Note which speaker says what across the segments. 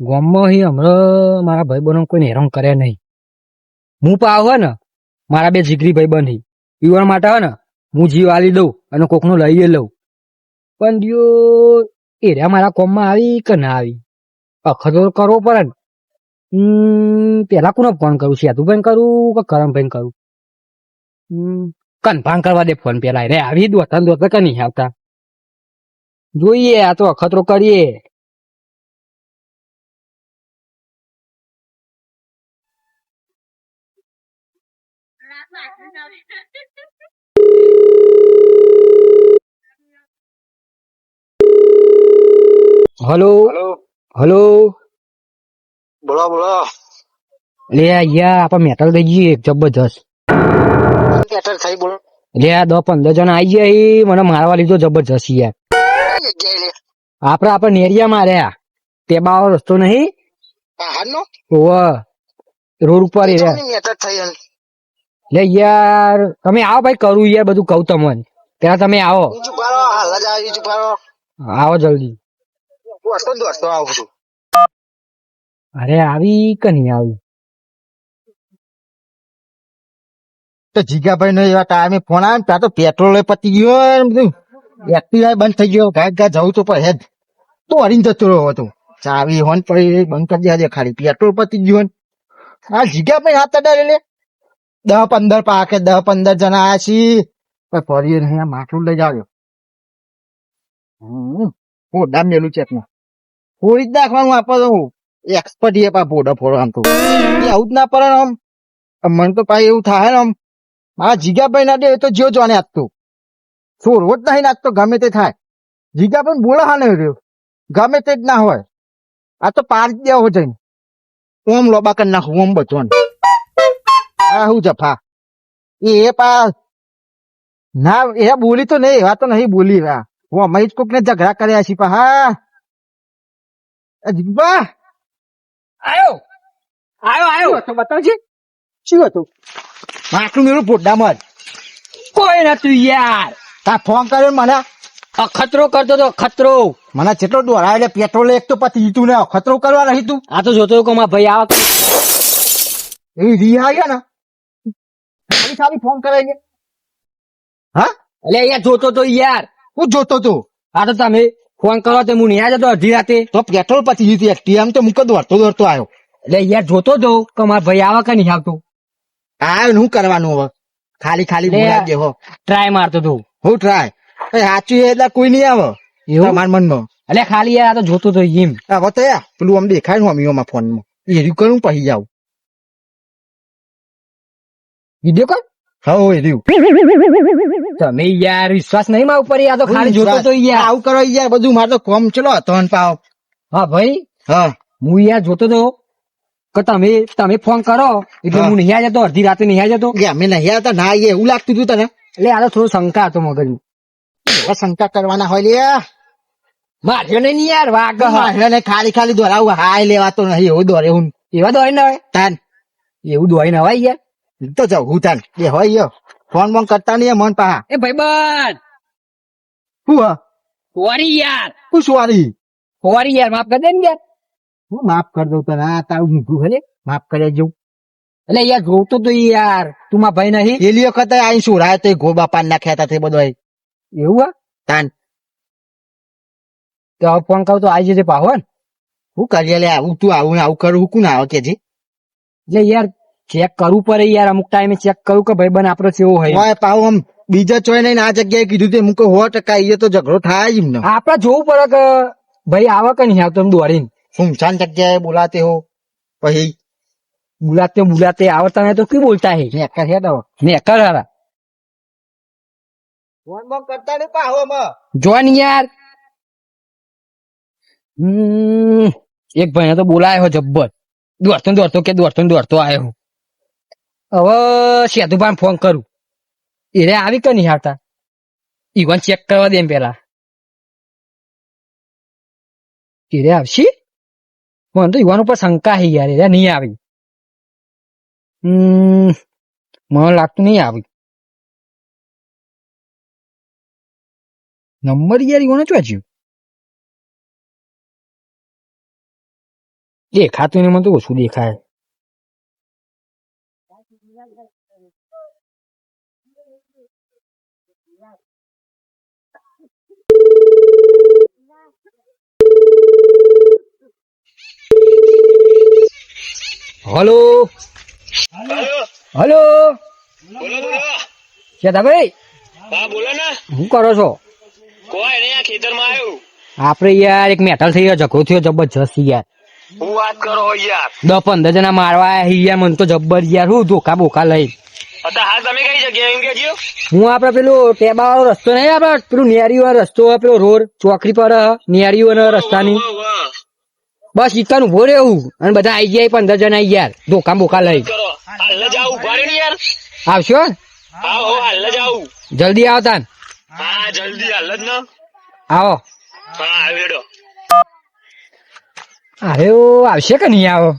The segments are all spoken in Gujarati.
Speaker 1: ગામમાં અહીં હમણાં મારા ભાઈ બહેનો કોઈ હેરાન કરે નહીં. હું પા આવે ને, મારા બે જીગરી ભાઈ બની પીવા માટે હે ને, હું જીવ આલી દઉં અને કોકનું લઈએ લઉં. પણ દિયો એર્યા મારા કોમમાં આવી કે ના આવી? અખતો કરવો પડે ને. પેલા કોને ફોન કરું? સેતુભાઈ કરું કે કરમભાઈ કરું? કન્ફર્મ કરવા દે ફોન પેલા. રે આવી દોતા દોતા કે નહીં આવતા? જોઈએ, આ તો અખતરો કરીએ. હલો?
Speaker 2: હલો? બોલો બોલો.
Speaker 1: લે યા આપણે મેટલ દઈ જઈએ જબરજસ્ત.
Speaker 2: મેટલ થઈ બોલો?
Speaker 1: લે આ દસ પંદર જણ આવી ગયા મને મારવા લીધો જબરજસ્ત યાર. આપડે આપડે નેરિયા માર્યા તે બાવો રસ્તો નહીં? ઓવ રોડ ઉપર. લે યાર તમે આવો ભાઈ કરું યાર બધું કહું તમને. ત્યાં તમે આવો.
Speaker 2: આવો પાડો હાલ જ આવી બીજું પાડો
Speaker 1: આવો
Speaker 2: ને દોસ્તો આવું છું
Speaker 1: અરે આવી કે નહીં આવી?
Speaker 3: તો જીગાભાઈ નો એવા ટાઈમે ફોન આવે ને ત્યાં તો પેટ્રોલ પતી ગયો બધું. એક્ટિવા બંધ થઈ ગયો ઘાટ ઘાટ જવું તો પણ હેજ તો હરીને જતો રહ્યો હતો. ચાવી હોન પડી બંધ કરી દેજે ખાલી. પેટ્રોલ પતી ગયો ને આ જીગાભાઈ હાથ અડાડે લે. દહ પંદર પાકે દહ પંદર જણા આયા છી પણ ફરી માટલું લઈ હમ ફોડા મેલું છે એકમાં ફોડી જ નાખવાનું આપો તો એક્સપર્ટ એ પા ફોડો ફોડો આમ તો. આવું જ ના પડે આમ. મને તો પાછી એવું થાય ને આમ. મારા જીગાભાઈ ના દે એ તો જો જોને આપતું શું જ નહીં નાખતો ગમે તે થાય. જીગાભાઈ બોલે હા નહીં રહ્યો. ગમે તે જ ના હોય. આ તો પાર જ દેવો જઈને. ઓમ લોબા કરી નાખું, ઓમ બચવાનું આ હું જફા. એ એ પા ના, એ બોલી તો નહીં એવા તો નહીં બોલી રહ્યા. હું અમે જ કોક ને ઝઘડા કર્યા છીએ પા, હા. એ જીગા
Speaker 1: આયો આયો! આયો
Speaker 3: તો બતાવજે? શું હતું? માટલું મેળું પોડામાં
Speaker 1: કોઈ નતું યાર.
Speaker 3: તા ફોન કર્યો મને?
Speaker 1: અખતરો કરતો તો ખતરો.
Speaker 3: મને જેટલો દોડાય એટલે પેટ્રોલ એક તો પતી તું ને ખતરો કરવા નહીં તું.
Speaker 1: આ તો જોતો કે મારા ભાઈ આવા
Speaker 3: એવી રી ગયા ને? સારી સારી ફોન કરાય છે. હા?
Speaker 1: એટલે અહીંયા જોતો તો યાર.
Speaker 3: હું જોતો તો?
Speaker 1: આ તો તમે ફોન કરો તો હું ન્યા જતો અડધી રાતે.
Speaker 3: તો પેટ્રોલ પતી જીતી એકટી આમ તો મુકો દોડતો દોડતો આવ્યો.
Speaker 1: એટલે યાર જોતો જો કે મારા ભાઈ આવે કે નહીં આવતો.
Speaker 3: ને શું કરવાનું હવે? ખાલી ખાલી
Speaker 1: લે.
Speaker 3: બોલાવી દેહો
Speaker 1: ટ્રાય મારતો તું
Speaker 3: હું. ટ્રાય એ સાચું એટલે કોઈ નહીં આવે.
Speaker 1: એવું?
Speaker 3: મારા મનમાં.
Speaker 1: એટલે ખાલી યાર આ તો જોતો તો એમ.
Speaker 3: હવે તો યાર પેલું આમ દેખાય ને અમીઓમાં ફોનમાં. એ કરું પછી જાવ
Speaker 1: વીડિયો કોલ
Speaker 3: હા એ રહ્યું.
Speaker 1: તમે યાર વિશ્વાસ નહીં મારા ઉપર આ તો ખાલી જોતો તો યાર.
Speaker 3: આવું કરો યાર બધું મારે તો કોમ ચલો ત્રણ પાવ.
Speaker 1: હા ભાઈ
Speaker 3: હા.
Speaker 1: હું યાર જોતો તો. કે તમે તમે ફોન કરો એટલે
Speaker 3: હા.
Speaker 1: નહીં જતો અડધી રાતે નહીં જતો
Speaker 3: અમે નહીં આવતા ના આવીએ એવું લાગતું હતું તને?
Speaker 1: એટલે આ તો થોડો શંકા હતો મગજમાં.
Speaker 3: શંકા કરવાના હોય લે
Speaker 1: માર્યો નહીં યાર વાગ
Speaker 3: ને ખાલી ખાલી દોરાવું હાય લેવાતો નહીં એવું દોરે હું
Speaker 1: એવા દોરે ન હોય
Speaker 3: તાન.
Speaker 1: એવું દોય ન હોય યાર?
Speaker 3: તો જાઉં હું તાન એ હોય યો ફોન બોન કરતા નહીં મન પા
Speaker 1: એ ભાઈ બન
Speaker 3: હું હા
Speaker 1: સોરી યાર
Speaker 3: હું સોરી
Speaker 1: સોરી યાર માફ કરી દે ને યાર
Speaker 3: હું માફ કરી દઉં તને આ તારું મૂકું હે માફ કરી જઉં
Speaker 1: એટલે યાર જોતો તો યાર તું માં ભાઈ નહીં
Speaker 3: એલી વખત આઈ સુરાય તો ગો બાપા નાખ્યા હતા તે બધો
Speaker 1: એવું હા
Speaker 3: તાન
Speaker 1: તો ફોન કરું તો આવી જજે પાહો ને
Speaker 3: હું કરીએ લે આવું તું આવું આવું કરું હું કોણ આવે કે જી
Speaker 1: એટલે યાર ચેક કરવું પડે યાર અમુક ટાઈમે ચેક કરું કે ભાઈ બન આપણો કેવો હોય.
Speaker 3: હોય પાવ આમ બીજા ચોય નહીં આ જગ્યાએ કીધું તે મૂકો સો ટકા એ તો ઝઘડો થાય જ ને.
Speaker 1: આપડે જોવું પડે કે ભાઈ આવે કે નહીં આવતો એમ દોડીને.
Speaker 3: સુમસાન જગ્યાએ બોલાતે હો. પછી
Speaker 1: બોલાતે બોલાતે આવતા નહીં તો ક્યુ બોલતા હે?
Speaker 3: નેકર હે
Speaker 1: દો નેકર હારા
Speaker 3: ફોન બોન કરતા નહીં પાહો મ
Speaker 1: એક ભાઈને તો બોલાયો જબ્બર. દોડતો દોડતો કે દોડતો દોડતો આવ્યો. હવે સેધુભાઈ ફોન કરું. એને આવી કે નહીં આવતા ઈવન ચેક કરવા દે એમ પેલા. એને આવશી? મને તો યુવાન ઉપર શંકા છે યાર એને નહીં આવી. મને લાગતું નહીં આવી. નંબર યાર ઈવોનો ચો દેખાતું નહીં, મને તો ઓછું દેખાય. હલો? હલો? ચેતાભાઈ
Speaker 4: હા
Speaker 1: કરો છો? આપડે યાર એક મેટલ થઈ ગયો ઝઘડો થયો જબરજસ્ત યાર. પંદર જણા મારવા મને તો જબ્બર હું ધોકા બોકા લઈ હું આપડે પેલું ટેબા રસ્તો નહીં, આપડે પેલું નેરી રસ્તો પેલો રોડ ચોકડી પર નેરી રસ્તાની. બસ ઈકન ભોરે એવું અને બધા આઈ ગયા પંદર જણા આઈ યાર ધોકા બોકા લઈ.
Speaker 4: આવું
Speaker 1: આવશો?
Speaker 4: આવું
Speaker 1: જલ્દી આવતા
Speaker 4: જલ્દી હાલ જ
Speaker 1: આવો. અરે આવશે કે નહીં આવો?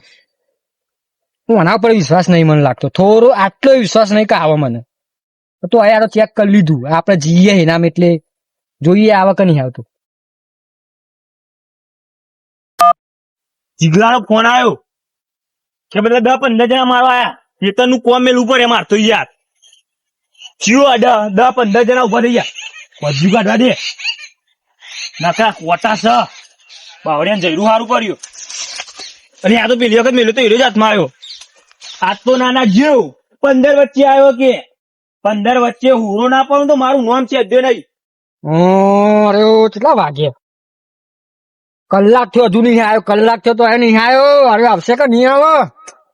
Speaker 1: હું આના પર વિશ્વાસ નહીં મને લાગતો. થોડો આટલો વિશ્વાસ નહીં કે આવે મને. તો યાર ચેક કરી લીધું. આપણે જઈએ એનામ એટલે. જોઈએ આવે કે નહીં આવતું.
Speaker 5: જીગલાનો ફોન આવ્યો. કે બધા દસ પંદર જણા મારવા આયા. ખેતરનું કોમ મેલ ઉપર એ મારતો યાર. ચિયો દસ દસ પંદર જણા ઊભા થઈ ગયા. બધું કાઢવા દે. નાખા, કોટા છ બાવડિયા જયરું સારું કર્યું અને આ તો પેલી વખત મેલ્યો તો એનો જ હાથમાં આવ્યો. આજ તો નાના જીવ. પંદર વચ્ચે આવ્યો કે. પંદર વચ્ચે હુરો ના પણ તો મારું નામ છે અધ્યો નહીં
Speaker 1: અરે, કેટલા વાગે કલાક થયો હજુ નહીં આવ્યો. કલાક થયો તો એ નહીં આવ્યો. અરે આવશે કે નહીં આવે?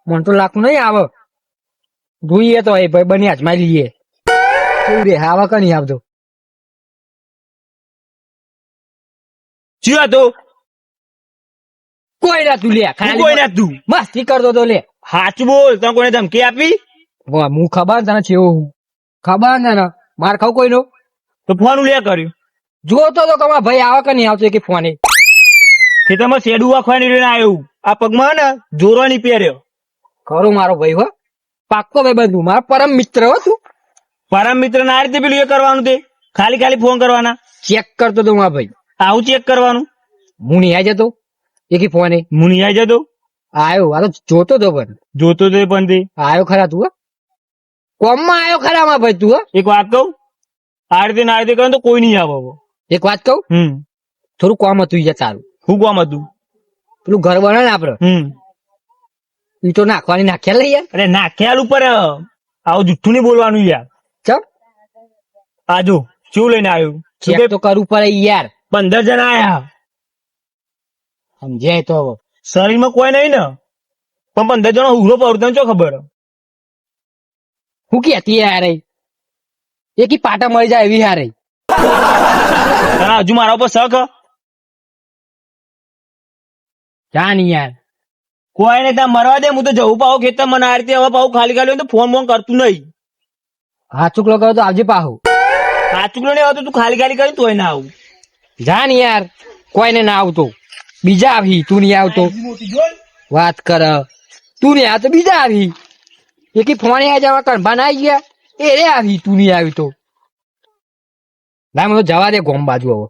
Speaker 1: મને તો લાખ નહીં આવે. જોઈએ તો એ ભાઈ બની હાથમાં લઈએ કેવું રે આવે કે નહીં આવતો?
Speaker 5: શું હતું
Speaker 1: કોઈ ના તું લે
Speaker 5: ખાલી કોઈ ના તું
Speaker 1: મસ્તી કરતો તો લે.
Speaker 5: હાચું બોલ તમે કોઈને ધમકી આપી?
Speaker 1: વાહ, હું ખબર ને તને છેવો હું. ખબર ને તને? માર ખાવ કોઈનો?
Speaker 5: તો ફોન લે કર્યું.
Speaker 1: જોતો તો કમા ભાઈ આવે કે નહીં આવતો કે ફોને.
Speaker 5: ખેતરમાં શેડું વાખવાની લઈને આવ્યું આ પગમાં ને જોરો ની પહેર્યો.
Speaker 1: ખરો મારો ભાઈ હો. પાક્કો ભાઈ બંધુ મારો પરમ મિત્ર હો તું.
Speaker 5: પરમ મિત્ર ના આ રીતે પેલું એ કરવાનું તે? ખાલી ખાલી ફોન કરવાના?
Speaker 1: ચેક કરતો તો મારા ભાઈ.
Speaker 5: આવું ચેક કરવાનું?
Speaker 1: હું નહીં આવી જતો. એકી ફોને
Speaker 5: હું નહીં આવી જતો?
Speaker 1: આવ્યો આ તો જોતો તો પણ.
Speaker 5: જોતો તો પણ તે.
Speaker 1: આવ્યો ખરા તું હો. કોમમાં આવ્યો ખરા મા ભાઈ તું હો.
Speaker 5: એક વાત કહું? આ રીતે ના રીતે કરે તો કોઈ નહીં આવે
Speaker 1: એક વાત કહું?
Speaker 5: હમ.
Speaker 1: થોડું કોમ હતું યાર સારું
Speaker 5: શું કામ હતું?
Speaker 1: પેલું ઘર બને ને આપડે?
Speaker 5: હમ.
Speaker 1: ઈ તો નાખવાની નાખ્યા લઈ યાર.
Speaker 5: અરે નાખ્યાલ ઉપર આવું જુઠ્ઠું નહીં બોલવાનું યાર.
Speaker 1: ચમ?
Speaker 5: આજુ શું લઈને આવ્યું?
Speaker 1: ચેક તો કરવું પડે યાર.
Speaker 5: પંદર જણા આયા.
Speaker 1: સમજાય તો.
Speaker 5: શરીરમાં કોઈ નહીં ને. પણ પંદર જણા હુરો પડતો ચો ખબર?
Speaker 1: હું કેતી યાર એ. એકી પાટા મળી જાય એવી હારે.
Speaker 5: હજુ મારા ઉપર શક હ?
Speaker 1: જા નહીં યાર.
Speaker 5: કોઈ નહીં ત્યાં મરવા દે હું તો જવું પાઉં ખેતર મને આ રીતે હવે પાઉં ખાલી ખાલી તો ફોન ફોન કરતું નહીં.
Speaker 1: હાથ ચૂકલો કરો તો આવજે પાહુ.
Speaker 5: ચૂકલો નહીં આવતો તું ખાલી ખાલી કરી તોય ના આવું.
Speaker 1: જા ને યાર કોઈને ના આવતો. બીજા આવી તું નહીં આવતો. વાત કર. તું નહીં આવતો બીજા આવી. એકી ફોને આ જવા કણભા ના આવી ગયા. એ રે આવી તું નહીં આવી તો ના મને તો જવા દે ગોમ બાજુ હવે.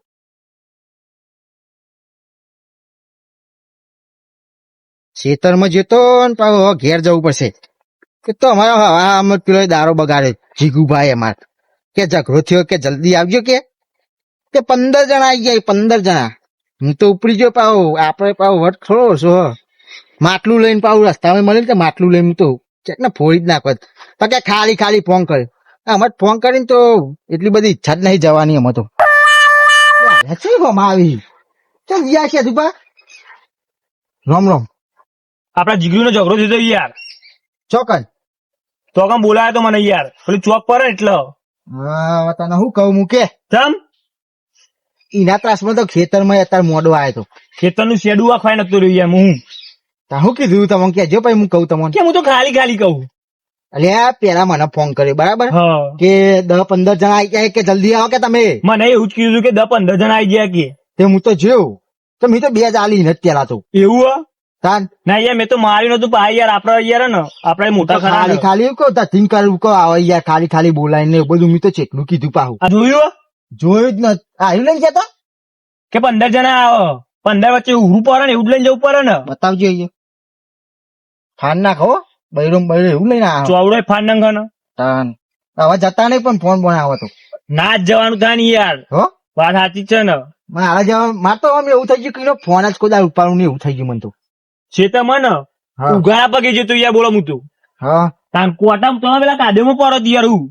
Speaker 3: ખેતરમાં જતો ને પાછો ઘેર જવું પડશે. કે તો અમારો આમ પેલો દારો બગાડે. જીગુભાઈ અમાર. કે ઝઘડો થયો કે જલ્દી આવજો કે? કે પંદર જણા આવી ગયા પંદર જણા. હું તો ઉપડી ગયો પાછો. આપણે પાછો વટ થોડો હ. માટલું લઈને પાછું રસ્તામાં મળે ને માટલું લઈને તો ને ફોડી જ નાખો. કે ખાલી ખાલી ફોન કર્યો. અમે ફોન કરીને તો એટલી બધી ઈચ્છા જ નહીં જવાની અમે તો. શું આવી? ચાલ ગયા છે તું પા રામ રામ.
Speaker 5: આપડા જીગરીનો ઝઘડો થયો યાર.
Speaker 3: ચોકન
Speaker 5: તો કામ બોલાયો તો મને યાર. પેલું ચોક પર એટલે.
Speaker 3: હા તને શું કહું મૂકે?
Speaker 5: ચમ?
Speaker 3: એના ત્રાસમાં તો ખેતરમાં અત્યારે મોડો આવ્યો તો.
Speaker 5: ખેતરનું શેડું આખવાય નતું રહ્યું યાર હું.
Speaker 3: તા શું કીધું તમને? કેજો પછી હું કહું તમને.
Speaker 5: કે હું તો ખાલી ખાલી કહું.
Speaker 3: અલ્યા પેલા મને ફોન કર્યો બરાબર?
Speaker 5: હા.
Speaker 3: કે દસ પંદર જણા આવી ગયા કે જલ્દી આવો કે તમે?
Speaker 5: મને એવું જ કીધું કે દસ પંદર જણા આવી ગયા કે.
Speaker 3: તે હું તો જોયું તો મેં તો બે જ આલી નથી પેલા તો.
Speaker 5: એવું હે?
Speaker 3: તાન.
Speaker 5: ના યાર મેં તો માર્યું નતું પા યાર આપડે યાર ને આપડે મોટા
Speaker 3: ખાલી
Speaker 5: ને.
Speaker 3: ખાલી કહો તા કરવું કહો આવે યાર ખાલી ખાલી બોલાય ને બધું. મેં તો ચેટલું કીધું પાહું.
Speaker 5: જોયું
Speaker 3: જોયું જ ન આવ્યું નહીં કેતા
Speaker 5: કે પંદર જણા આવો. પંદર વચ્ચે ઉભું પડે ને એવું લઈને જવું પડે ને.
Speaker 3: બતાવજો અહીંયા. ફાન નાખો બૈરું બૈર એવું લઈને આવો.
Speaker 5: ચોવડો ફાન નંગનો.
Speaker 3: તાન. હવે જતા નહીં પણ ફોન બોન આવો તો.
Speaker 5: ના જ જવાનું થાય ને યાર.
Speaker 3: હો?
Speaker 5: વાત સાચી છે ને.
Speaker 3: મારા જવા માર તો આમ એવું થઈ ગયું કે ફોન જ કોઈ ઉપાડું નહીં એવું થઈ ગયું મને તો.
Speaker 5: શેતા મને ઉઘાડા પગે જતું યાર બોલો હું તું.
Speaker 3: હા.
Speaker 5: તાન કોટામ તો પેલા કાદેમાં પડત યાર હું.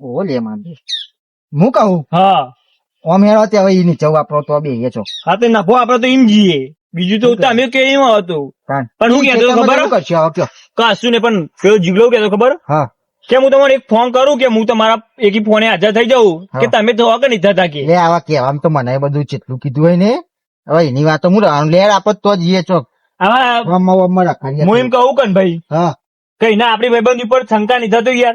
Speaker 3: ઓ લે માન હું કહું?
Speaker 5: હા.
Speaker 3: ઓમ હેરો તે હવે ઈની જવ વાપરો તો બે હેચો
Speaker 5: હા તે નફો આપડે તો એમ જીએ. બીજું તો તમે કે એમ હતું પણ હું કહેતો ખબર કશું ને પણ પેલો જીગલો કહેતો ખબર?
Speaker 3: હા.
Speaker 5: કે હું તમારે એક ફોન કરું કે હું તમારા એકી ફોને હાજર થઈ જાઉં. કે તમે તો કે નહીં થતા કે
Speaker 3: આવા કેવામ તો મને બધું જેટલું કીધું હોય ને હવે એની વાતો હું લેર આપત તો જઈએ ચોક
Speaker 5: આવા હું એમ કહું કે ભાઈ કઈ ના આપડી ભાઈબંધ ઉપર શંકા નહીં થતું યાર.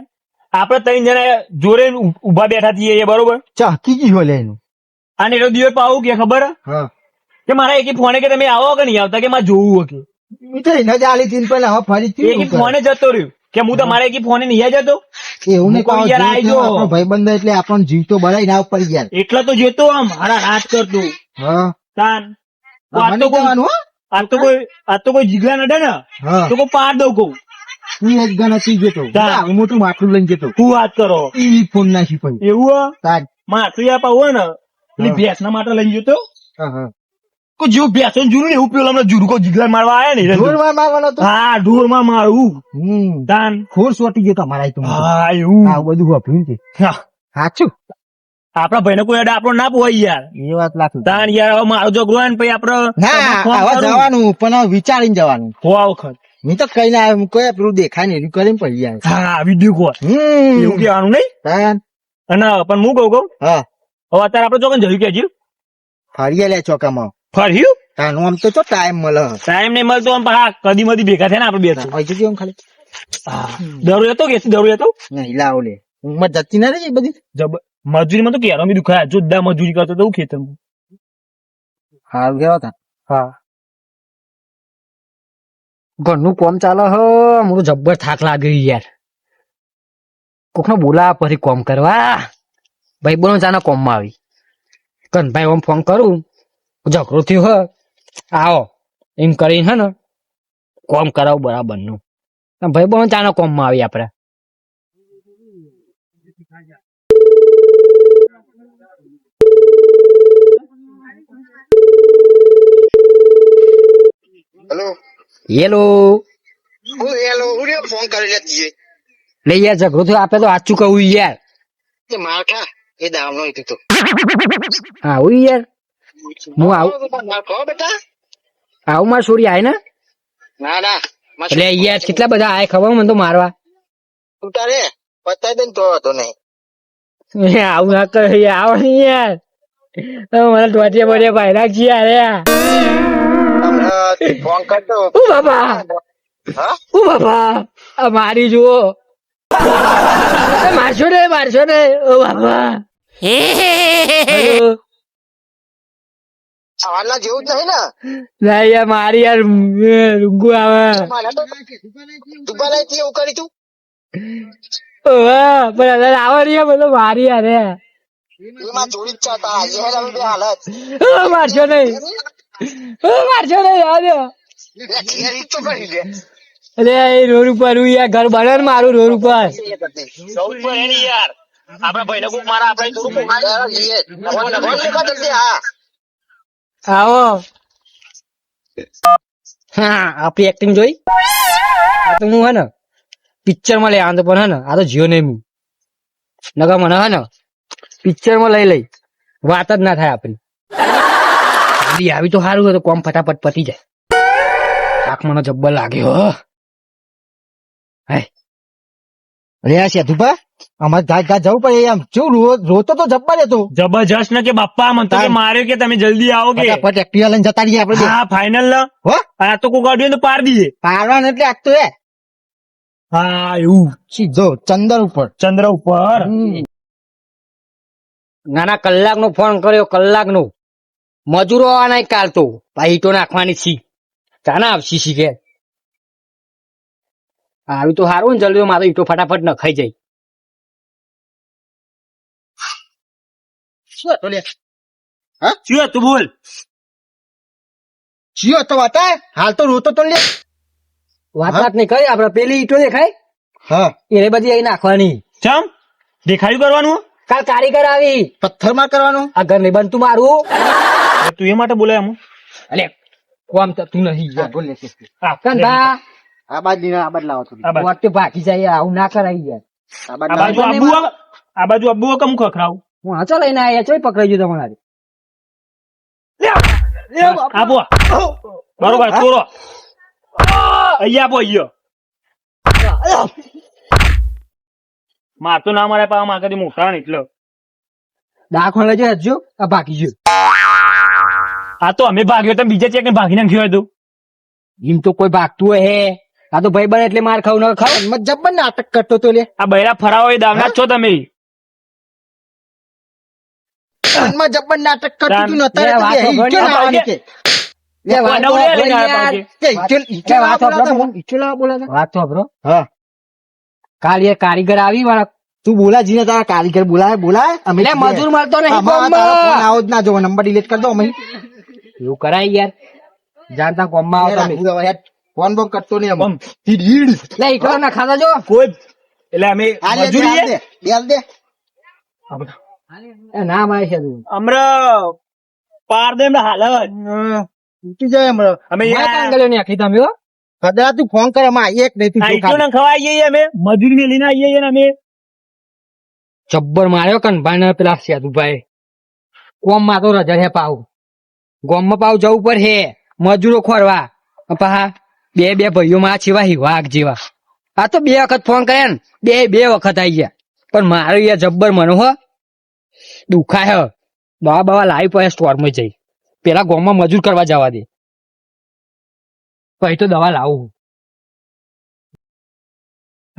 Speaker 5: આપડે ત્રણ જણા જોડે ઊભા બેઠા છીએ બરોબર?
Speaker 3: ચાકી ગઈ હોય એનું.
Speaker 5: અને એનો દિવસ પાવું કે ખબર? કે મારા એકી ફોને કે તમે આવો કે નહીં આવતા કે મારે જોવું કે?
Speaker 3: એને તીન હવે ફરી
Speaker 5: એકી ફોને જતો રહ્યો. કે હું તમારા એકી ફોને નહીં જતો
Speaker 3: એવું
Speaker 5: હું યાર આઈ જો.
Speaker 3: ભાઈ બંધ એટલે આપણને જીવ તો બળાઈ ના ઉપર યાર.
Speaker 5: એટલા તો જોતો આમ હારા રાત કરતું.
Speaker 3: હા.
Speaker 5: તાન. તો તો કોઈ
Speaker 3: જવાનું હો.
Speaker 5: આ તો કોઈ આ તો કોઈ જીગલા નડે ને? તો કોઈ પાર દઉં કહું.
Speaker 3: હું એક ગણ હતી. જતો મોટું માટલું લઈને જતો
Speaker 5: હું વાત કરો.
Speaker 3: ઈ ફોન નાખી પડી
Speaker 5: એવું?
Speaker 3: તાર
Speaker 5: માથું આપા હોય ને પેલી
Speaker 3: ભેંસ
Speaker 5: ના માટે લઈને જતો કોઈ જેવું ભેંસો જૂનું ને એવું પેલો હમણાં જુરકો જીગલા મારવા આયા
Speaker 3: ઢોર
Speaker 5: ને
Speaker 3: માં મારવાનો તો
Speaker 5: હા ઢોરમાં મારવું
Speaker 3: હમ
Speaker 5: તાન.
Speaker 3: ખોર સોટી ગયો તમારા.
Speaker 5: હા એવું.
Speaker 3: આ બધું વાપર્યું છે
Speaker 5: હા.
Speaker 3: સાચું?
Speaker 5: આપડા ભાઈ ને કોઈ અડે આપણો ના પોય યાર.
Speaker 3: એ વાત લાખું
Speaker 5: તાન યાર હવે મારો જો ગ્રોન પછી આપડે
Speaker 3: ના હવે જવાનું પણ વિચારીને જવાનું.
Speaker 5: હો વખત.
Speaker 3: હું તો કઈ ના આવ્યું કોઈ પેલું દેખાય ને એવું કરીને પડી જાય.
Speaker 5: હા વીડિયો કોલ એવું કહેવાનું નહીં? અને પણ હું કહું કહું?
Speaker 3: હા.
Speaker 5: હવે અત્યારે આપડે ચોકન જયું કે
Speaker 3: ફરી લે ચોકામાં.
Speaker 5: ફર્યું?
Speaker 3: તાનું આમ તો તો ટાઈમ મળે.
Speaker 5: ટાઈમ નહીં મળતો આમ હા કદી મધી ભેગા થાય ને આપડે બે તો.
Speaker 3: જજો ખાલી.
Speaker 5: દરું હતો કે દરું હતો
Speaker 3: નહીં લાવો લે. ઊંઘમાં જતી ના રહી બધી?
Speaker 5: જબ મજૂરીમાં તો કેરો બી દુખાય. જોરદાર મજૂરી કરતો તો ખેતર
Speaker 3: હાલ કેવા હતા?
Speaker 1: હા. ઘરનું કોમ ચાલે હ. મારું જબ્બર થાક લાગે યાર. કોકનો બોલા પછી કોમ કરવા. ભાઈ બોલો જાના કોમમાં આવી. કનભાઈ ઓમ ફોન કરું. ઝઘડો થયો હ. આવો. એમ કરીને હે ને કોમ કરાવું બરાબરનું ભાઈ બોલો જાના કોમમાં આવી આપડે.
Speaker 2: હેલો
Speaker 1: હેલો
Speaker 2: હું હેલો હું ફોન કરી લેતી
Speaker 1: લે યાર ઝઘડો થયો. આપે તો સાચું કહું યાર.
Speaker 2: તે માઠા એ દામ હતો તો.
Speaker 1: હા આવું યાર. હું આવું.
Speaker 2: કહો બેટા.
Speaker 1: આવું માર છોડી આય ને?
Speaker 2: ના ના.
Speaker 1: એટલે યાર કેટલા બધા આય ખબર મને તો મારવા.
Speaker 2: તૂટા રે. પતાઈ દે ને તો હતો નહીં.
Speaker 1: આવું ના કર આવો યાર. મને ટોટિયા બોટિયા ભાઈ રાખજી યાર.
Speaker 2: ફોન કરતો
Speaker 1: ઓ બાપા
Speaker 2: હા
Speaker 1: ઓ બાપા આ મારી જુઓ મારશો ને મારશો ને ઓ બાપા
Speaker 2: સવારના જેવું જ નહીં ને
Speaker 1: ના યાર મારી યાર રૂંગુ આવે
Speaker 2: દુબાલાઈ એવું કરી તું
Speaker 1: ઓવા, પણ આવો બધો યાર મારશો નહીં મારશો અરે રોડ ઉપર યાર ઘર બને ને મારું રોડ ઉપર. આવો. હા આપડી એક્ટિંગ જોઈ? આ તો હું હે ને પિક્ચરમાં લઈ આંધો પણ હે ને, આ તો જીઓ નહીં નગર મને હે ને પિક્ચરમાં લઈ લઈ. વાત જ ના થાય આપણી. જલ્દી આવી તો સારું હોય તો કોમ ફટાફટ પતી જાય. શાક મને જબ્બર લાગ્યો હો.
Speaker 3: અરે આ સેતુભા અમારે ઘાટ ઘાટ જવું પડે આમ જો રોતો તો જબ્બર હતો
Speaker 5: જબરજસ્ત ને કે બાપા મને તો કે માર્યો કે તમે જલ્દી આવો કે.
Speaker 3: ફટાફટ એક્ટિવા લઈને જતા રહીએ આપણે.
Speaker 5: હા ફાઇનલ ના
Speaker 3: હો?
Speaker 5: આ તો કોઈ તો પાર દઈએ.
Speaker 3: પારવાનું એટલે આ તો એ
Speaker 5: હા એવું.
Speaker 3: સીધો ચંદ્ર ઉપર.
Speaker 5: ચંદ્ર ઉપર.
Speaker 1: નાના કલાક નો ફોન કર્યો કલાક નો મજૂરો આવવાના કાલ તો ભાઈ ઈટો નાખવાની છી. ચાના આવશી શી કે? તો સારું ને જલ્દી મારો ઈટો ફટાફટ નખાઈ જાય.
Speaker 3: શું હતો લે?
Speaker 5: શું તું બોલ?
Speaker 3: જીઓ તો બતા હાલ તો રોતો તો લે.
Speaker 1: વાત વાત નહીં કરી આપડે પેલી ઈટો દેખાય?
Speaker 6: હા.
Speaker 1: એને બધી અહીં નાખવાની.
Speaker 5: ચમ? દેખાયું કરવાનું?
Speaker 1: કાલ કારીગર આવી.
Speaker 6: પથ્થરમાં કરવાનું?
Speaker 1: આ ઘર નહીં બનતું મારું.
Speaker 5: તું એ માટે બોલાય હું.
Speaker 1: અલે કોમ તો તું નહીં
Speaker 6: હા, બોલ લે, કે.
Speaker 5: આ
Speaker 1: કંદા
Speaker 6: આ બાજની આ બાજ લાવો થોડી.
Speaker 5: આ
Speaker 1: ભાગી જાય આવું ના કરાય યાર.
Speaker 6: આ બાજ
Speaker 5: આબુ આ- બાજુ આબુ કમ ખખરાવ
Speaker 1: હું હાચો લઈને આયા ચોય પકડાઈ ગયો તમારે.
Speaker 5: આપો બરોબર તોરો અહીંયા આપો અહીંયા. માર ના મારે પાવા માં કદી મોટા એટલે.
Speaker 1: દાખલો લેજો હજુ આ ભાગી ગયો
Speaker 5: આ તો અમે ભાગ્યો તો બીજા ચેક ને ભાગી નાખ્યો હતું
Speaker 1: એમ તો કોઈ ભાગતું હોય હે. આ તો ભાઈ બને એટલે માર ખાવ ન ખાવ.
Speaker 6: મત જબ્બર નાટક કરતો તો લે.
Speaker 5: આ બૈરા ફરાવો એ દાવના છો તમે.
Speaker 6: મનમાં જબ્બર નાટક કરતું તું ને અત્યારે
Speaker 1: વાત કાલ એ કારીગર આવી વાળા
Speaker 6: તું બોલા જીને તારા કારીગર બોલાય બોલાય. અમે
Speaker 1: મજૂર મળતો નહીં.
Speaker 6: આવો જ ના જો નંબર ડિલીટ કરી દો અમે.
Speaker 1: એવું કરાય યાર. જાણતા કોમમાં આવતા
Speaker 6: રાખવું ફોન બોન કરતો નહીં અમે. ઈડ.
Speaker 1: લે ઈટો ના ખાતા જો.
Speaker 5: કોઈ એટલે અમે મજૂરી
Speaker 6: દે, બેલ દે.
Speaker 1: ના મારે છે તું.
Speaker 5: અમરે પાર દે એમને હાલ
Speaker 6: ઉઠી જાય હમણાં.
Speaker 5: અમે યાર
Speaker 1: કાંગળીઓ નાખી તમે હો.
Speaker 6: કદાચ તું ફોન કરે માં એક નહીં તું
Speaker 5: ખવાઈ જઈએ અમે. મજૂરી ને લઈને આવીએ અમે.
Speaker 1: જબ્બર માર્યો કનભાઈ પેલા સેતુભાઈ કોમમાં તો રજા હે પાવ ગોમમાં પાવ જવું પર હે મજૂરો ખોરવા. પા બે બે ભાઈઓ માં હિ વાઘ જેવા. આ તો બે વખત ફોન કર્યા ને બે બે વખત આવી ગયા. પણ મારો યાર જબ્બર મનો હો દુખાય હ. દવા બવા લાવી પડે સ્ટોરમાં જઈ. પેલા ગોમમાં મજૂર કરવા જવા દે. પછી તો દવા લાવું.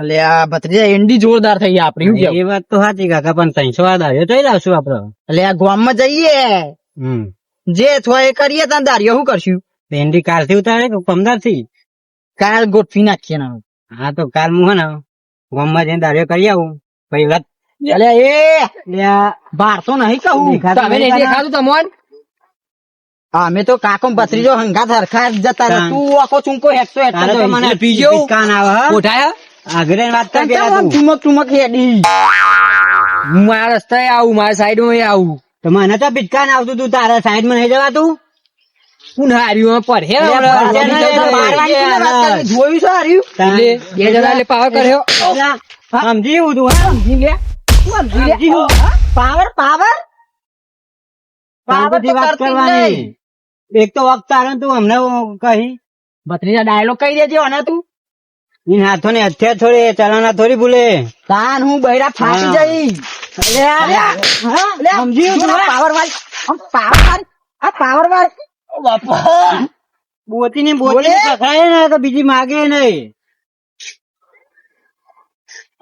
Speaker 6: અલે આ ભત્રીજા એન્ડી જોરદાર થઈ આપડી
Speaker 1: એ વાત તો સાચી કાકા પણ ત્રણસો વાત આવ્યો તો લાવશું આપડે.
Speaker 6: એટલે આ ગામમાં જઈએ. જે થોય એ કરીએ ત્યાં દારિયો શું કરશું?
Speaker 1: ભેંડી કાલથી ઉતારે કે પમદારથી
Speaker 6: કાલ ગોઠવી નાખીએ ના
Speaker 1: હા તો કાલ હું હે ને ગામમાં જઈને દારૂ કરી આવું. પછી વાત
Speaker 6: એટલે એ! બારસો નહીં કહું.
Speaker 1: તમે દેખાતું તમોન?
Speaker 6: અમે તો કાકો ભત્રીજો હંગાત હરખા જતા. તું આખો ચૂંકો
Speaker 1: તો
Speaker 6: જાય.
Speaker 1: મને
Speaker 6: પીજો.
Speaker 1: કાન આવે હા.
Speaker 6: કોઠાયા?
Speaker 1: આગળ વાત કર પેલા તું.
Speaker 6: ચુમક ચુમક હેડી.
Speaker 1: હું મારા રસ્તે આવું મારા સાઈડમાં આવું. તો મને તો પિટકાન આવતું તું તારા સાઈડમાં નહીં જવાતું? હું હાર્યું પર હે
Speaker 6: ને? જોયું છે?
Speaker 1: બે જણા પાવર કર્યો સમજી હું તું સમજી લે. સમજી
Speaker 6: પાવર પાવર? પાવર
Speaker 1: વાત કરવાની. એક તો વખત તારે તું અમને કહી.
Speaker 6: ભત્રીજા ડાયલોગ કહી દેજે અને તું.
Speaker 1: ઈન હાથો ને હથિયાર થોડે ચલાના થોડી ભૂલે.
Speaker 6: કાન હું બૈરા ફાટી જઈ અરે અરે
Speaker 1: સમજી
Speaker 6: પાવર મારી પાવર મારી આ પાવર મારી બાપા. બોતી
Speaker 1: ને બોતી પકડાય ને તો બીજી માગે નહીં.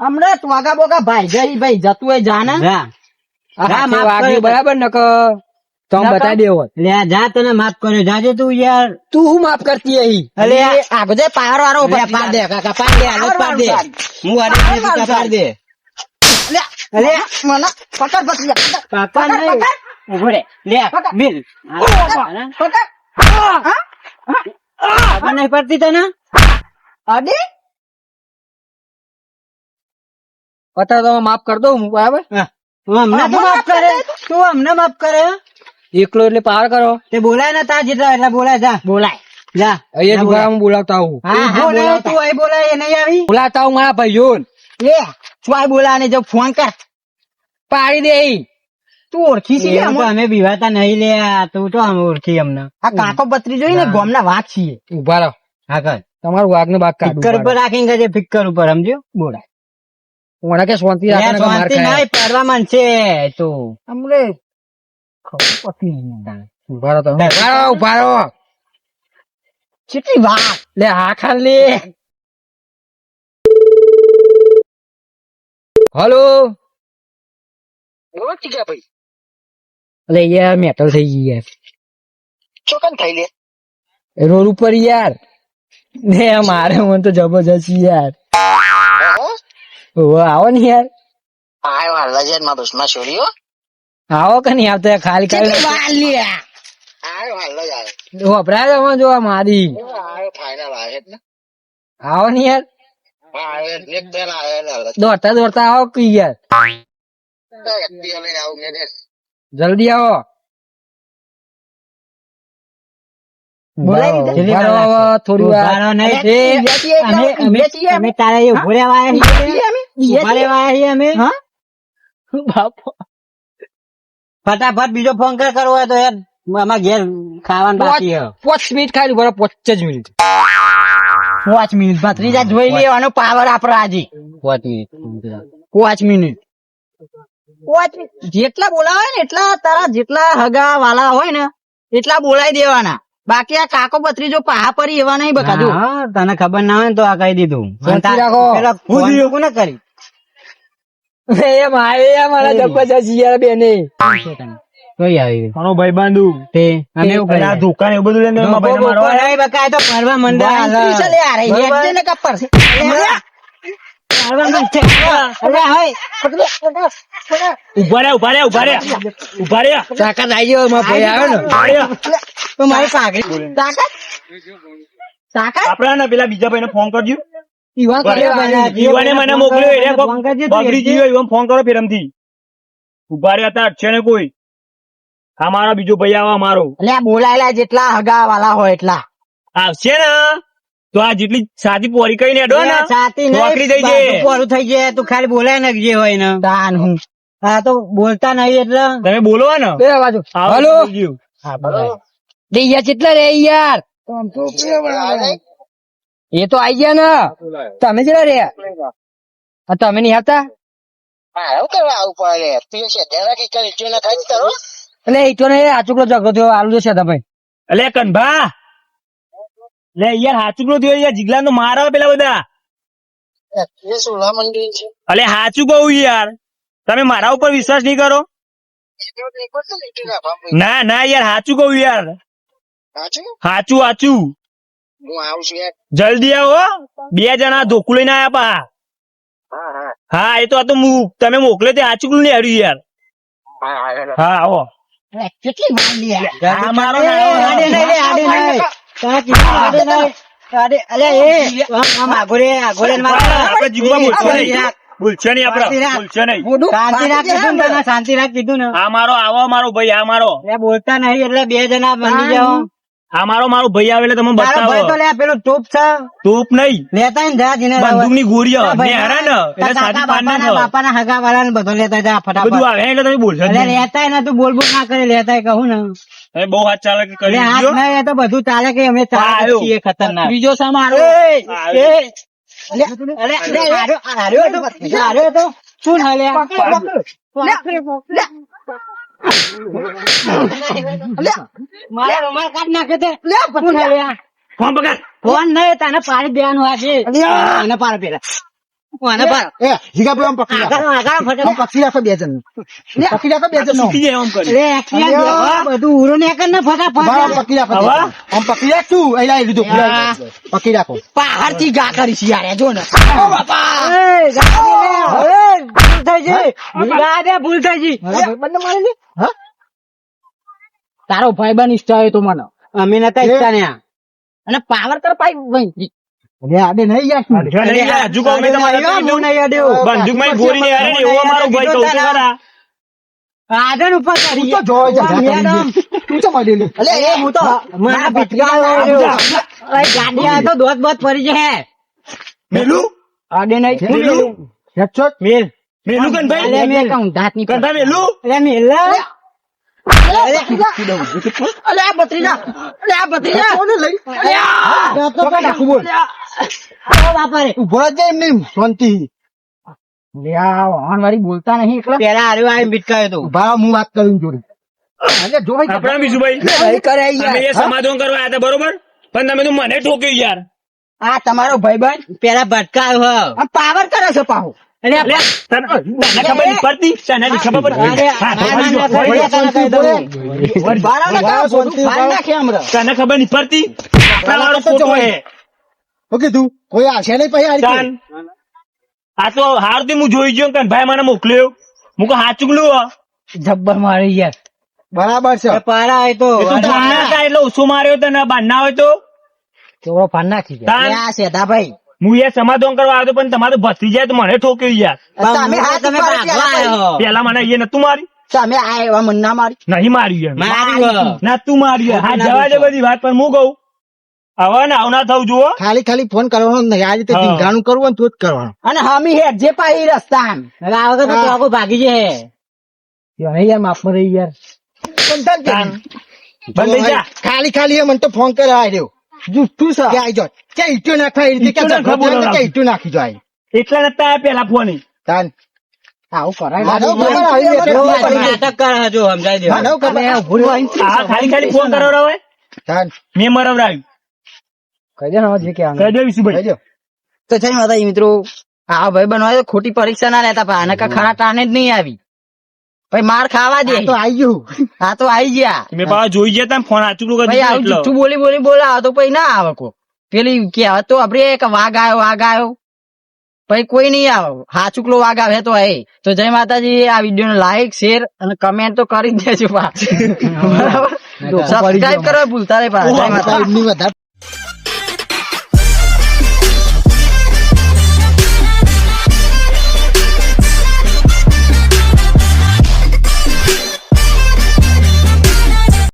Speaker 6: હમણાં વાગા બોગા ભાઈ જઈ ભાઈ જતું હોય જાના બરાબર
Speaker 1: નકર.
Speaker 6: તો આમ
Speaker 1: દેવો. જા તને માફ કર્યો. જાજે તું યાર.
Speaker 6: તું હું માફ કરતી અહી
Speaker 1: અલે
Speaker 6: આ બધે
Speaker 1: પાર વારો ઉપર પાર દે કાકા પાર દે હાલત પાર દે.
Speaker 6: હું
Speaker 1: આને
Speaker 6: કાકા
Speaker 1: પાર દે.
Speaker 6: અલે મને પકડ પકડ
Speaker 1: કાકા નહીં. ઊભો
Speaker 6: લે
Speaker 1: બિલ
Speaker 6: પકડ.
Speaker 1: હા. પડતી તને?
Speaker 6: અડે?
Speaker 1: અત્યારે તમે માફ કરી દો હું બરાબર
Speaker 6: તું
Speaker 1: અમને માફ કરે તું અમને માફ કરે.
Speaker 6: એકલો એટલે પાર કરો.
Speaker 1: તે બોલાય ને તા જેટલા એટલા બોલાય જા.
Speaker 6: બોલાય.
Speaker 1: જા.
Speaker 6: અહીંયા દુકાન બોલાવતા હું
Speaker 1: બોલાય તું અહીં બોલાય એ નહીં આવી?
Speaker 6: બોલાવતા હું મારા ભાઈઓ
Speaker 1: લે ચોય બોલાને જો ફોન કર.
Speaker 6: પાડી દે તું ઓળખી છે
Speaker 1: અમે? બીવાતા નહીં લે તું તો આમ ઓળખી અમને.
Speaker 6: આ કાકો પત્રી જોઈ ને ગોમના વાત છીએ.
Speaker 1: ઊભા રહો. હા કર.
Speaker 6: તમારું વાઘ ને બાગ
Speaker 1: ફિક્કર ઉપર રાખીને ગજે ફિક્કર ઉપર સમજ્યો?
Speaker 6: બોલાય. ઓણા કે શાંતિ રાખે ને
Speaker 1: શાંતિ નહીં પડવા માંડશે તો.
Speaker 6: અમરે ખબર પડતી નહીં. ઊભા રહો તમે. ઊભા રહો, કેટલી વાત લે હા ખાન હલો
Speaker 3: બોલો ટીકા ભાઈ
Speaker 6: અલે યાર મેટલ થઈ ગઈ યાર
Speaker 3: ચોકન થઈ લે
Speaker 6: રોડ ઉપર યાર ને મારે મને તો જબરજસ્ત યાર ઓહો, આવો ને યાર
Speaker 3: આયો હાલ છે માં બસમાં છોડીઓ
Speaker 6: આવો કે નહીં આવતો? યાર ખાલી ખાલી
Speaker 3: આયો હાલ જ આવ્યો
Speaker 6: વપરાય તમે જો આ મારી
Speaker 3: આયો ફાઇનલ આવે છે ને
Speaker 1: આવો ને યાર?
Speaker 2: હા હવે એક જણ આવે ને હાલત
Speaker 1: દોડતા દોડતા આવો કે યાર?
Speaker 2: એક્ટિવા લઈને આવું મેં કીધું,
Speaker 1: જલ્દી આવો.
Speaker 3: બોલાવી દે.
Speaker 1: ઊભા રહો હવે થોડી વાર.
Speaker 6: ઊભા રહો નહીં.
Speaker 3: અરે, ઈયા છીએ એટલે
Speaker 6: અમે અમે
Speaker 3: ઈયા છીએ અમે.
Speaker 6: અમે તારા એ ઊભો રહેવા આયા છીએ અમે. ઊભા રહેવા આયા છીએ અમે
Speaker 3: હા?
Speaker 6: ફટાફટ બીજો ફોન કર કરવો હોય તો યાર અમારા ઘેર ખાવાનું બાકી
Speaker 1: પાંચ મિનિટ ખાલી બરો પાંચ જ મિનિટ.
Speaker 6: પાંચ મિનિટ ભત્રીજા જોઈ લેવાનો પાવર આપડો આજે. પાંચ મિનિટ પાંચ મિનિટ. પાંચ જેટલા બોલાવે ને એટલા તારા જેટલા હગા વાલા હોય ને એટલા બોલાવી દેવાના. બાકી આ કાકો પત્રી જો પાહા પરી એવા નહીં બકાતું તને ખબર ના હોય તો આ કહી દીધું. પેલા ફોન તો કોને કરી
Speaker 1: એ મારે મારા જબરજસ્ત બેને
Speaker 6: કઈ આવી
Speaker 5: મારો ભાઈ બાંધુ?
Speaker 6: તે અમે
Speaker 5: આ દુકાન એવું બધું લઈને મારા મારવા આવ્યા.
Speaker 6: નહીં તો પરવા મંડા
Speaker 3: બાંધ્યું છે લે, અરે, એક જણે કપર છે.
Speaker 5: ઊભા રહ્યા ઊભા રહ્યા ઊભા રહ્યા. ઊભા રહ્યા.
Speaker 1: તાકાત આવી ગયો મારો ભાઈ આવ્યો ને.
Speaker 6: તો મારી પાઘડી. તાકાત? તાકાત?
Speaker 5: આપણે પેલા બીજા ભાઈને ફોન કરજો.
Speaker 1: ઈવા કરે
Speaker 6: બરાબર.
Speaker 5: જીવાને મને મોકલ્યો
Speaker 6: તું
Speaker 5: બગડી ગયો એવો ફોન કરો ફેરમથી. ઊભા રહ્યા હતા છે ને કોઈ. હા મારો બીજો ભાઈ આવા મારો.
Speaker 6: એટલે આ બોલાયેલા જેટલા હગા વાલા હોય એટલા.
Speaker 5: આવશે ને? તો આ જેટલી સાચી પોરી કઈ ને. અડો ને
Speaker 6: સાચી
Speaker 5: નોકરી થઈ જાય.
Speaker 6: પોરું થઈ જાય તું ખાલી બોલાય ને જે હોય ને. દાન હું. હા તો બોલતા નહીં એટલે.
Speaker 5: તમે બોલો ને.
Speaker 1: બે બાજુ. હલો.
Speaker 6: હા બોલાય.
Speaker 1: રે યાર. કેટલા રે યાર એ તો આઈ ગયા ને. તમે જરા રે આ તમે નહીં આવતા?
Speaker 2: હા ના
Speaker 1: એટલે ઈટો ને આ ઝઘડો થયો આલુ જશે ભાઈ
Speaker 5: કનભા લે યાર થયો યાર જીગલા તો મારા પેલા બધા.
Speaker 2: એ સોલા મંદિર છે?
Speaker 5: અલે હાચું કહું યાર તમે મારા ઉપર વિશ્વાસ નહીં કરો? ના ના યાર હાચું કહું યાર.
Speaker 2: સાચું
Speaker 5: હાચું હાચું.
Speaker 2: હું આવું યાર.
Speaker 5: જલ્દી આવો બે જણા ધોકું લઈને આયા પા.
Speaker 2: હા હા.
Speaker 5: હા એ તો આ તો હું તમે મોકલે તે હાચું નહીં હાર્યું યાર.
Speaker 2: હા હા હેલો.
Speaker 5: હા આવો.
Speaker 6: કેટલી વાર આ?
Speaker 5: આ મારો
Speaker 6: આડે નહીં આડે નહીં. તારા કીધું આડે નહીં. આડે- અલ્યા એ, આમ, આમ આગો રે, આગો રે ને મારા.
Speaker 5: આપણે જીગમાં બોલશો
Speaker 6: શાંતિ
Speaker 5: નહીં
Speaker 6: રાખ.
Speaker 5: નહીં આપડે
Speaker 6: શાંતિ
Speaker 5: નહીં.
Speaker 6: શાંતિ રાખ કીધું ને શાંતિ રાખ કીધું ને.
Speaker 5: આ મારો આવો મારો ભાઈ આ મારો.
Speaker 6: બોલતા નહીં એટલે બે જણા બની જાઓ.
Speaker 5: આ મારો મારો ભાઈ આવે એટલે તમે
Speaker 6: બતાવો. ભાઈ તો લે પેલો ટોપ છે.
Speaker 5: તોપ નહીં.
Speaker 6: લેતા ને જા જીને
Speaker 5: બંદૂકની
Speaker 6: ગોળી
Speaker 5: ને હરા ને એટલે સાદી પાન ના
Speaker 6: બાપાના
Speaker 5: બાપા
Speaker 6: ના હગા વાળા ને બધો લેતા જા
Speaker 5: બધું આવે એટલે તમે બોલશો
Speaker 6: એટલે લેતા ને તું બોલ બોલ ના કરે લેતા કહું ને.
Speaker 5: એ બહુ હાથ ચાલે કે કરી દીધો.
Speaker 6: નહીં એ તો બધું ચાલે કે અમે ચાલે છીએ ખતરનાક.
Speaker 1: બીજો સા મારો
Speaker 6: એ, અરે અરે હાર્યો- હાર્યો હતો, હાર્યો હતો. શું ના લે? અલે, મારા રૂમાલ કાઢી નાખે તે.
Speaker 5: ફોન પકડ
Speaker 6: ફોન નહીં તને પાડી દેવાનું આ છે આને પાડ પેલા
Speaker 3: એ, જીગા ભાઈ આમ પકડી રાખો.
Speaker 6: આગળ આગળ ફટે.
Speaker 3: આમ પકડી રાખો બે જણ. પકડી રાખો બે જણ.
Speaker 5: સુકી જાય એમ કરી.
Speaker 6: અરે, એકલા
Speaker 3: અલ્યા.
Speaker 6: બધું ઉરો ને કર ને ફટાફટ
Speaker 3: પકડી રાખો બે
Speaker 5: હવે?
Speaker 3: જણ. આમ પકડી રાખશું અહીં લાવી લીધું પકડી રાખો.
Speaker 6: પહાડથી ગા કરીશ યાર જો ને. એ, ગા દે લે. એ, ભૂલ થઈ ગઈ. ગા દે ભૂલ થઈ ગઈ.
Speaker 3: મારા મારી હા?
Speaker 6: તારો ભાઈબંધ ઈચ્છા હોય તો મને. અમે નતા ઈચ્છા ને અને પાવર કર પાઈ ભાઈ.
Speaker 3: આડે નહીં યાર. તું.
Speaker 5: મેં તમારે
Speaker 6: હું નહીં
Speaker 5: ને એવો મારો ભાઈ ખરા.
Speaker 6: આગળ ઉપર કરી
Speaker 3: તો જોવે જા
Speaker 6: મેડમ.
Speaker 3: તું તો મળી લે.
Speaker 6: અલે એ હું તો મને ભટકાયો અરે, ગાડી તો દોત બોત પડી છે.
Speaker 5: મેલું?
Speaker 6: આડે નહીં.
Speaker 5: મેલું?
Speaker 3: હેડશોટ.
Speaker 6: મેલ?
Speaker 5: મેલું. કનભાઈ?
Speaker 6: અલે મેલ. કહું દાંતની
Speaker 5: કનભાઈ મેલું?
Speaker 6: અલે મેલ. અલે આ બત્રીજા અલે આ બત્રીજા
Speaker 3: કોને લઈ?
Speaker 6: અલે આ.
Speaker 3: આ તો કાંઈ નાખું બોલ.
Speaker 6: ઓ બાપા રે
Speaker 3: જ એમ નહીં, શાંતિ.
Speaker 6: લે આ વાહન વાળી બોલતા નહીં એકલા. પેલા આર્યો આ બીટકાયો તો.
Speaker 3: ઊભા હું વાત કરું જોડે. અરે જો ભાઈ
Speaker 5: આપણા બીજુભાઈ.
Speaker 1: કરે
Speaker 5: તમે એ સમાધાન કરવા હતા બરોબર? પણ તમે તો મને ઠોક્યું યાર.
Speaker 6: આ તમારો ભાઈબંધ પેલા ભટકાયો હ પાવર કરે છે પાહો. અલે
Speaker 5: લે, તને તને ખબર પડતી? તને ખબર પડતી
Speaker 6: અરે.
Speaker 5: તને ખબર નહીં પડતી?
Speaker 3: કોઈ નહીં પછી આ
Speaker 5: તો હારથી હું જોઈ ગયો કે ભાઈ મને મોકલ્યો. હું કહું હાચું ગલું
Speaker 6: જબ્બર મારી યાર.
Speaker 3: બરાબર છે.
Speaker 6: પારા હોય તો.
Speaker 5: એ તું એટલે ઓછું માર્યો તો ને બાંધના હોય તો?
Speaker 1: ફાન નાખી ગયા.
Speaker 6: આ સેધા ભાઈ
Speaker 5: હું એ સમાધાન કરવા આવ્યો પણ તમારો ભસી જાય તો મને ઠોકી યાર
Speaker 6: તમે હાથ
Speaker 7: તમે
Speaker 6: ઉપર
Speaker 7: ભાગવા આયો.
Speaker 5: પેલા મને એ નતું મારી
Speaker 6: તમે આવ્યા મને ના મારી
Speaker 5: નહીં માર્યું ના તું માર્યું. હા. જવા દે બધી વાત પણ હું કહું. હવે ને આવું થવું જુઓ.
Speaker 3: ખાલી ખાલી ફોન કરવાનો નહીં. આ રીતે ધીંગાણું કરવું તો જ કરવાનું.
Speaker 6: અને હમી હે જે પાઈ રસ્તા
Speaker 7: આ વખત ભાગી જાય
Speaker 1: યાર માફ રહી યાર.
Speaker 5: બંધ જા.
Speaker 3: ખાલી ખાલી એ મને તો ફોન કરવા આવ્યો
Speaker 6: જુઠ્ઠું છે.
Speaker 3: કે ક્યાં ઈંટો નાખવા એ રીતે? ક્યાં. ક્યાં ઈંટો નાખી જાય
Speaker 5: એટલા નતા પેલા ફોન.
Speaker 3: તાન
Speaker 6: આવું કરાય
Speaker 3: માનવ ખબર આવી રીતે
Speaker 7: જો
Speaker 3: ફોન
Speaker 7: તમે
Speaker 3: કરે.
Speaker 7: નાટક કરે જો સમજાઈ દો
Speaker 3: માનવ
Speaker 5: ખાલી ખાલી ફોન કરાવડાવે
Speaker 3: તાન.
Speaker 5: મેં મરવડાવ્યું.
Speaker 1: કહી દે જે કહેવાનું.
Speaker 5: કહી દે વિશુભાઈ
Speaker 3: કહેજો.
Speaker 6: તો મિત્રો આ ભાઈ બનવા તો ખોટી પરીક્ષા ના લેતા કાંઈ ખરા ટાણે જ નહીં આવી. ભાઈ માર ખાવા દે.
Speaker 3: તો આઈ ગયું.
Speaker 6: હા તો આઈ ગયા.
Speaker 5: મેં પાછા જોઈ ગયા તા ફોન આચુકલું કરી
Speaker 6: ભાઈ આવું જુઠ્ઠું બોલી બોલી બોલાવો તો પછી ના આવે કો પેલી કે તો આપડે એક વાઘ આવ્યો વાઘ આવ્યો. પછી કોઈ નહીં આવે. હાચુકલો વાઘ આવે તો એ તો જય માતાજી આ વીડિયો ને લાઈક શેર અને કમેન્ટ તો કરી દેજો બરાબર? સબસ્ક્રાઇબ કરવા ભૂલતા નહીં પા જય માતા
Speaker 3: એમની વધારે